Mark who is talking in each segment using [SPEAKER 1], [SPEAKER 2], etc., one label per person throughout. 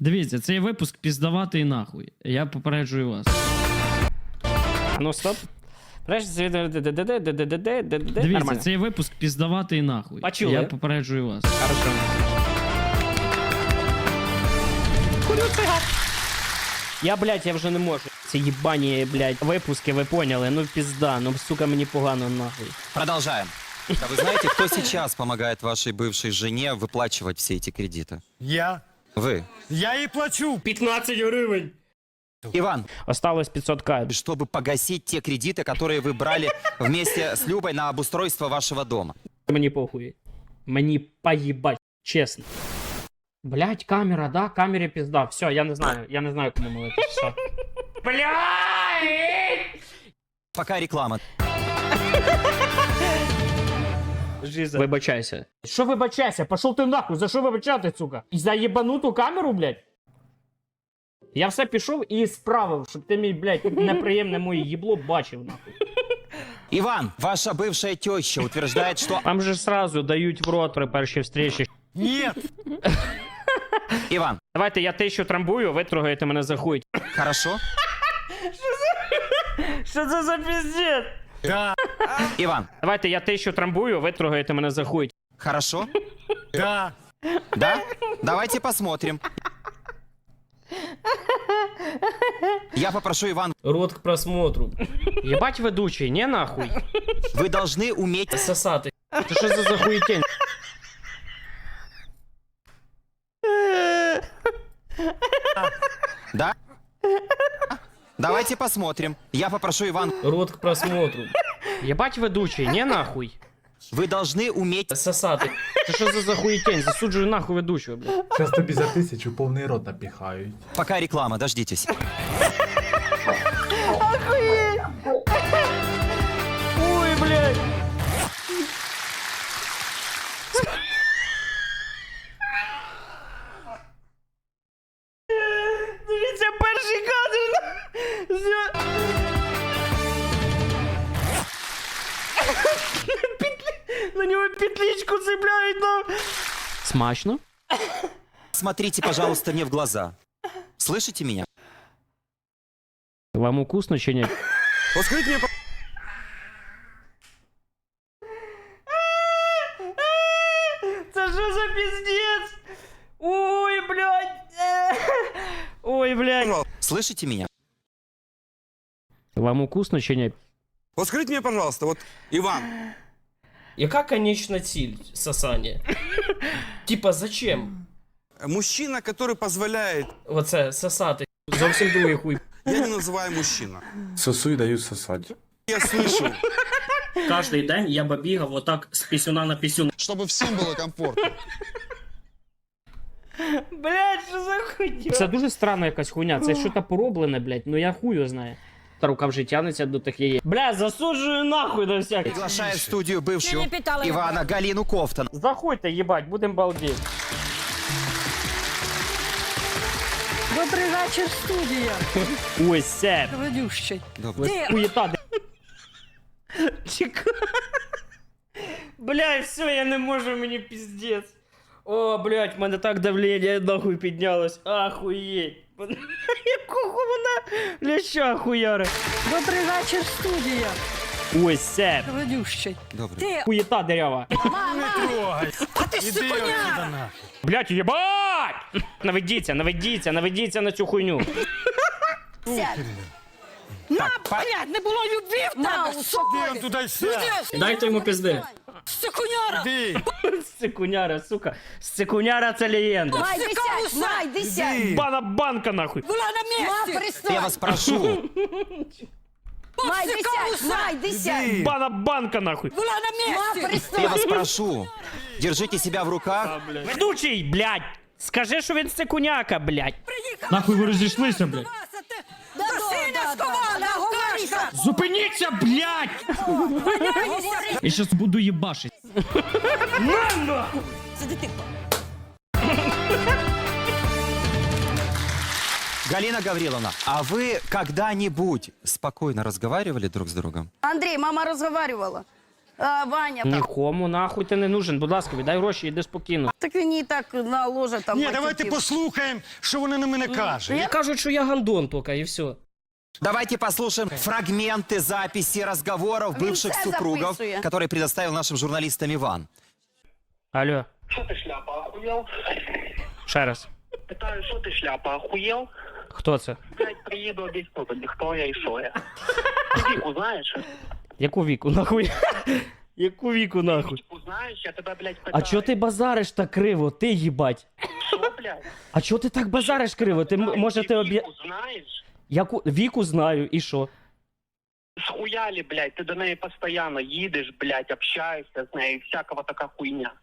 [SPEAKER 1] Дивіться, цей випуск піздаватий нахуй. Я попереджую вас.
[SPEAKER 2] Ну, стоп. Подожди,
[SPEAKER 1] Дивіться,
[SPEAKER 2] Нормально.
[SPEAKER 1] цей випуск піздаватий нахуй.
[SPEAKER 2] Почули?
[SPEAKER 1] Я попереджую вас.
[SPEAKER 2] Хорошо. Я, блядь, я вже не можу. Це їбані, блядь, випуски, ви поняли? Ну пізда, ну сука, мені погано нахуй.
[SPEAKER 3] Продолжаем. А вы знаете, кто сейчас помогает вашей бывшей жене выплачивать все эти кредиты?
[SPEAKER 4] Я.
[SPEAKER 3] Вы.
[SPEAKER 4] Я їй плачу.
[SPEAKER 2] 15 гривень.
[SPEAKER 3] Иван,
[SPEAKER 2] Осталось 500к.
[SPEAKER 3] чтобы погасить те кредиты, которые вы брали вместе с Любой на обустройство вашего дома.
[SPEAKER 2] Мені похуй. Мені поїбать, чесно. Блять, камера, да? Камері пізда. Все, я не знаю. Я не знаю, кому молитись. Все. Блять!
[SPEAKER 3] Пока реклама.
[SPEAKER 2] Жиза. Вибачайся. Що вибачайся? Пошов ти нахуй, за що вибачати, сука? І за єбануту камеру, блядь? Я все пішов і справив, щоб ти мій, блядь, неприємне моє їбло бачив, нахуй.
[SPEAKER 3] Иван, ваша бывшая теща утверждает, что...
[SPEAKER 2] Там же сразу дають в рот при першій встречі.
[SPEAKER 4] Ні.
[SPEAKER 3] Иван,
[SPEAKER 2] Давайте я тисячу трамбую, ви трогаєте мене за хуй.
[SPEAKER 3] хорошо?
[SPEAKER 2] Що це за піздець?
[SPEAKER 4] Да.
[SPEAKER 3] Иван,
[SPEAKER 2] Давайте я тисячу трамбую, ви трогаєте мене за хуй.
[SPEAKER 3] хорошо?
[SPEAKER 4] Да.
[SPEAKER 3] Да? Давайте посмотрим. Я попрошу, Иван,
[SPEAKER 2] Рот к просмотру. Єбать ведучий, не нахуй.
[SPEAKER 3] вы должны уметь...
[SPEAKER 2] Сосати. Це що за захуєтень?
[SPEAKER 3] Да? Давайте посмотрим. Я попрошу, Иван,
[SPEAKER 2] Рот к просмотру. Єбать ведучий, не нахуй.
[SPEAKER 3] вы должны уметь...
[SPEAKER 2] Сосати. Це що за захуєтень? Засуджую нахуй ведучого, блядь.
[SPEAKER 5] Зараз тобі за тисячу повний рот напіхають.
[SPEAKER 3] Пока реклама, дождитесь.
[SPEAKER 2] Ой, На нього петличку цепляють на... Смачно?
[SPEAKER 3] Смотрите, пожалуйста, мне в глаза. Слышите меня?
[SPEAKER 2] Вам укусно чи ні?
[SPEAKER 4] Вот скажите мне,
[SPEAKER 2] Це що за піздець? Ой, блядь. Ой, блядь.
[SPEAKER 3] Слышите меня?
[SPEAKER 2] Вам укусно чи ні?
[SPEAKER 6] Вот скажите мне, пожалуйста, вот Иван,
[SPEAKER 7] Яка конечна ціль сосання? Типа, зачем?
[SPEAKER 6] мужчина, который позволяет,
[SPEAKER 7] Оце сосати. Зовсім другий хуй.
[SPEAKER 6] я не называю мужчина.
[SPEAKER 5] Сосу і дають сосати.
[SPEAKER 6] Я слышу,
[SPEAKER 7] Кожний день я би бігав отак з пісюна на пісюн.
[SPEAKER 8] чтобы всем было комфортно.
[SPEAKER 2] Блядь, що за хуйня? Це дуже странна якась хуйня. Це щось пороблене, блядь. Ну я хую знаю. Та рука вже тянеться до такої. Бля, засуджую нахуй до всяких.
[SPEAKER 3] Приглашаю в студию бывшую Ивана Галину Кофтон.
[SPEAKER 2] Заходьте, їбать, будем балдеть.
[SPEAKER 9] Добрий вечір, студія.
[SPEAKER 2] Ой, сеп.
[SPEAKER 9] Ведющий.
[SPEAKER 3] Добрый.
[SPEAKER 9] Ти
[SPEAKER 2] Хуєта. де- Чекай. Блядь, все, я не можу, мені піздець. О, блядь, в мене так давлення нахуй піднялось. Ахуєть. Якого вона ляща хуяри.
[SPEAKER 9] Добрий вечір, студія.
[SPEAKER 2] Ой, сеп.
[SPEAKER 9] Ведющий.
[SPEAKER 3] Добрый.
[SPEAKER 9] Ти,
[SPEAKER 2] Хуєта дерева.
[SPEAKER 9] мама,
[SPEAKER 4] трогай.
[SPEAKER 9] а ти
[SPEAKER 4] нахуй.
[SPEAKER 2] Блядь, єбать! Наведіться, наведіться, наведіться на цю хуйню.
[SPEAKER 9] На, блядь, не було любві в тебе, сука.
[SPEAKER 4] он туди сядь.
[SPEAKER 7] Дайте йому пізди.
[SPEAKER 9] Сикуняра.
[SPEAKER 4] Ти.
[SPEAKER 2] Сикуняра, сука. Сикуняра це легенда.
[SPEAKER 9] Май, десять, май, десять.
[SPEAKER 2] Бана банка нахуй.
[SPEAKER 9] Була на
[SPEAKER 4] А,
[SPEAKER 9] місці.
[SPEAKER 3] Я вас прошу.
[SPEAKER 9] Май, десять, май, десять.
[SPEAKER 2] Бана банка нахуй.
[SPEAKER 9] Була на місці.
[SPEAKER 3] Я вас прошу. Держите себя в руках.
[SPEAKER 2] Ведучий, блядь. Скажи, що він сикуняка, блядь.
[SPEAKER 1] Нахуй ви розійшлися, блядь.
[SPEAKER 9] До сина сховала, алкашка.
[SPEAKER 1] Зупиніться, блядь! Я щас буду їбашить.
[SPEAKER 9] Сиди тихо.
[SPEAKER 3] Галина Гавриловна, а вы когда-нибудь спокойно разговаривали друг с другом?
[SPEAKER 10] Андрей, мама разговаривала.
[SPEAKER 9] А, Ваня,
[SPEAKER 2] Нікому нахуй ти не нужен. Будь ласка, віддай гроші, іди спокійно.
[SPEAKER 9] так він їй так наложить там.
[SPEAKER 4] Ні, давайте
[SPEAKER 9] матюків.
[SPEAKER 4] послухаємо, що вони на мене кажуть.
[SPEAKER 2] Кажуть, що я гандон тільки, і все.
[SPEAKER 3] Давайте послушаем фрагменты записи разговоров
[SPEAKER 9] Він
[SPEAKER 3] бывших
[SPEAKER 9] все
[SPEAKER 3] супругов,
[SPEAKER 9] записує.
[SPEAKER 3] которые предоставил нашим журналистам Иван.
[SPEAKER 2] Алло,
[SPEAKER 8] Що ти шляпа, охуєл?
[SPEAKER 2] ще раз.
[SPEAKER 8] Питаю, що ти шляпа, охуєл?
[SPEAKER 2] Хто це?
[SPEAKER 8] Блять, приїду об'ясню тобі, хто я і що я. Ти віку знаєш?
[SPEAKER 2] Яку віку, нахуй? Яку віку, нахуй?
[SPEAKER 8] Віку знаєш, я тебе, блядь, питаю.
[SPEAKER 2] А чого ти базариш так криво? Ти їбать.
[SPEAKER 8] Що, блядь?
[SPEAKER 2] А чого ти так базариш криво? Ти м- може ти об'є...
[SPEAKER 8] Віку знаєш?
[SPEAKER 2] Яку віку знаю, і що?
[SPEAKER 8] Схуяли, блядь, ти до неї постійно їдеш, блядь, общаєшся з нею, всякого така хуйня.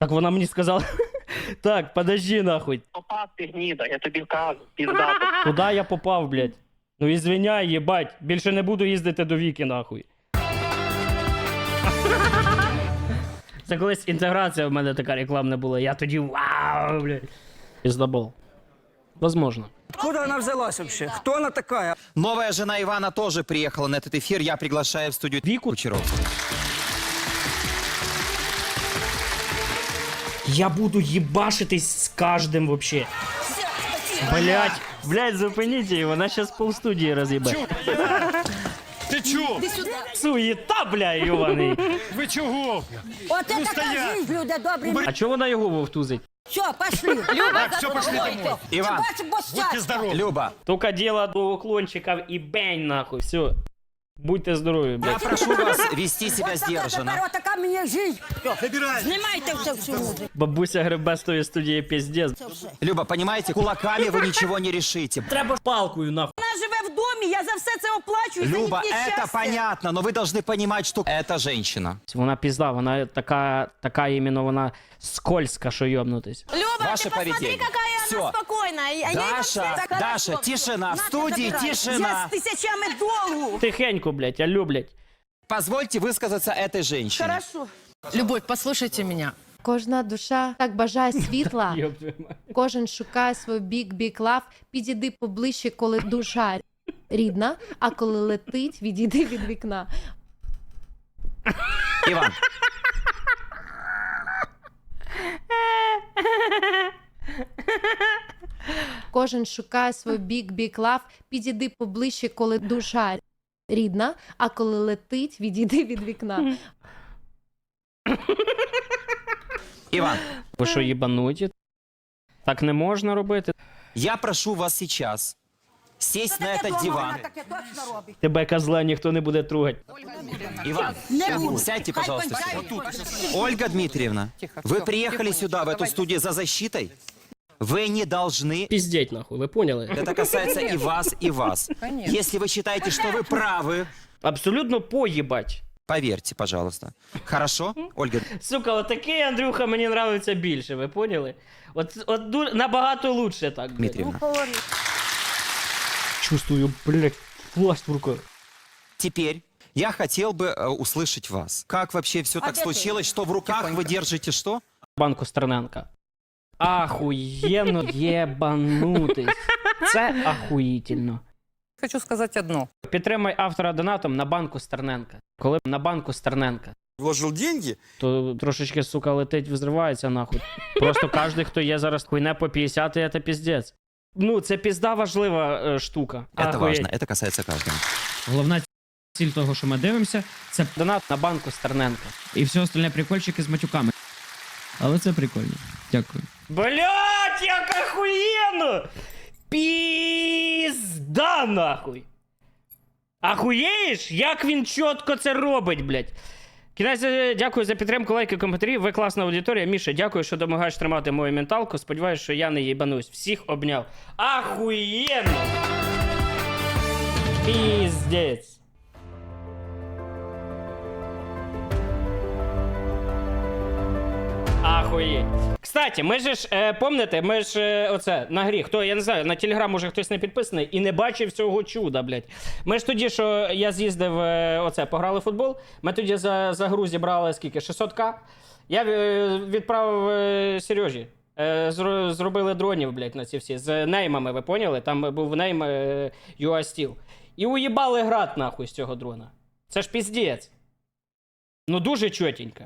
[SPEAKER 2] Так вона мені сказала. Так, подожди нахуй.
[SPEAKER 8] Попав ти гніда, я тобі кажу, піздато.
[SPEAKER 2] Куди я попав, блядь? Ну ізвиняй, їбать. Більше не буду їздити до Віки, нахуй. Це колись інтеграція в мене така рекламна була. Я тоді вау, блядь. Піздабол. Возможно.
[SPEAKER 10] Откуда она взялась вообще? Кто она такая?
[SPEAKER 3] Новая жена Ивана тоже приехала на этот эфир. Я приглашаю в студию
[SPEAKER 2] Вику?
[SPEAKER 3] Кучеров.
[SPEAKER 2] Я буду їбашитись з кожним вообще. Блять, блять, зупиніть її, вона щас полстудії роз'їбе.
[SPEAKER 4] Ти чого?
[SPEAKER 2] Суєта, бля, йований.
[SPEAKER 4] Ви чого?
[SPEAKER 9] От це така
[SPEAKER 4] стоять.
[SPEAKER 9] жизнь, люди добрі.
[SPEAKER 2] А чого вона його вовтузить?
[SPEAKER 9] Все, пошли. Люба,
[SPEAKER 4] Так, все, пошли домой.
[SPEAKER 3] Иван,
[SPEAKER 9] Бачу, бо
[SPEAKER 4] Будьте
[SPEAKER 9] щастя.
[SPEAKER 4] здорові.
[SPEAKER 3] Люба,
[SPEAKER 2] Только дело до уклончиков и бень нахуй. Все. Будьте здорові,
[SPEAKER 3] я
[SPEAKER 2] блядь.
[SPEAKER 3] прошу вас вести себя
[SPEAKER 9] От така
[SPEAKER 3] сдержанно.
[SPEAKER 9] тепер отака мені жизнь. Знімайте все всю музику.
[SPEAKER 2] Бабуся гребе з тої студії піздець.
[SPEAKER 9] Це все.
[SPEAKER 3] Люба, понимаете, кулаками вы ничего не решите.
[SPEAKER 2] Треба палкою нахуй.
[SPEAKER 9] Вона живе в домі, я за все це оплачую. за
[SPEAKER 3] Люба,
[SPEAKER 9] їхнє
[SPEAKER 3] это
[SPEAKER 9] щастя.
[SPEAKER 3] понятно, но вы должны понимать, что это женщина.
[SPEAKER 2] Вона пізда, вона така, така іменно вона скользка, що йобнутись.
[SPEAKER 9] Люба,
[SPEAKER 3] Ваше
[SPEAKER 9] ты посмотри,
[SPEAKER 3] поведение.
[SPEAKER 9] какая
[SPEAKER 3] Всё.
[SPEAKER 9] она спокойная. Я ей
[SPEAKER 3] Даша,
[SPEAKER 9] вообще так
[SPEAKER 3] Даша,
[SPEAKER 9] хорошо.
[SPEAKER 3] тишина, в
[SPEAKER 9] На,
[SPEAKER 3] студии
[SPEAKER 9] забирай.
[SPEAKER 3] тишина.
[SPEAKER 9] Я з тисячами долгу.
[SPEAKER 2] Тихенько, блядь, я люблять.
[SPEAKER 3] Позвольте высказаться этой женщине.
[SPEAKER 9] Хорошо.
[SPEAKER 11] Любовь, послушайте меня.
[SPEAKER 12] Кожна душа так бажає світла,
[SPEAKER 2] Йоб твою мать.
[SPEAKER 12] кожен шукає свій бік бік лав. Підійди поближче, коли душа рідна, а коли летить, відійди від вікна.
[SPEAKER 3] Иван,
[SPEAKER 12] Кожен шукає свій бік бік лав. Підійди поближче, коли душа рідна, а коли летить, відійди від вікна.
[SPEAKER 3] Иван,
[SPEAKER 2] Ви що, їбануті? Так не можна робити.
[SPEAKER 3] я прошу вас сейчас сесть на
[SPEAKER 9] Таке
[SPEAKER 3] этот
[SPEAKER 9] дома
[SPEAKER 3] диван.
[SPEAKER 9] Вона таке точно робить.
[SPEAKER 2] Тебе козла ніхто не буде трогати.
[SPEAKER 3] Иван,
[SPEAKER 9] Не буду.
[SPEAKER 3] сядьте,
[SPEAKER 9] Хай
[SPEAKER 3] пожалуйста,
[SPEAKER 9] кончає.
[SPEAKER 3] сюда. Ольга Дмитриевна, вы приехали сюда, в эту студию за защитой. Вы не должны...
[SPEAKER 2] Піздеть нахуй, ви поняли?
[SPEAKER 3] Это касается и вас, и вас.
[SPEAKER 11] Конечно.
[SPEAKER 3] Если вы считаете, что вы правы,
[SPEAKER 2] Абсолютно поїбать.
[SPEAKER 3] поверьте, пожалуйста. Хорошо, Ольга?
[SPEAKER 2] Сука, отакий Андрюха мені нравиться більше, ви поняли? От, от ду- набагато лучше так. блядь.
[SPEAKER 3] Дмитриевна.
[SPEAKER 2] Чувствую, блядь, власть в руках.
[SPEAKER 3] Теперь я хотел бы э, услышать вас. Как вообще все так
[SPEAKER 9] Опять ты.
[SPEAKER 3] случилось, что в руках вы держите что?
[SPEAKER 2] Банку Стерненка. Ахуєнно єбанутись. Це ахуїтельно.
[SPEAKER 11] Хочу сказать одно.
[SPEAKER 2] Підтримай автора донатом на банку Стерненка. Коли на банку Стерненка,
[SPEAKER 6] Вложил деньги,
[SPEAKER 2] то трошечки, сука, летить, взривається нахуй. Просто кожен, хто є зараз хуйне по 50, і це піздець. Ну, це пізда важлива е, штука.
[SPEAKER 3] Это
[SPEAKER 2] Ахуєть.
[SPEAKER 3] важно, это касается каждого.
[SPEAKER 1] Головна ціль того, що ми дивимося, це
[SPEAKER 2] Донат на банку Стерненка.
[SPEAKER 1] і все остальне прикольчики з матюками. Але це прикольно. Дякую.
[SPEAKER 2] Блять, як охуєнно! Пізда нахуй! Ахуєєш? Як він чітко це робить, блять. Кінець, е, дякую за підтримку, лайки, коментарі. Ви класна аудиторія. Міша, дякую, що допомагаєш тримати мою менталку. Сподіваюсь, що я не їбанусь. Всіх обняв. Ахуєнно! Піздець. Ахуєть. Кстати, ми же ж, е, помните, ми ж е, оце на грі, хто, я не знаю, на телеграм може хтось не підписаний і не бачив цього чуда, блядь. Ми ж тоді, що я з'їздив, е, оце, пограли в футбол, ми тоді за, за гру зібрали скільки? 600к. Я е, відправив е, Сережі. Е, зро- зробили дронів, блядь, на ці всі. З неймами, ви поняли? Там був нейм е, UA Steel. І уїбали град нахуй з цього дрона. Це ж піздець. Ну дуже чотенько.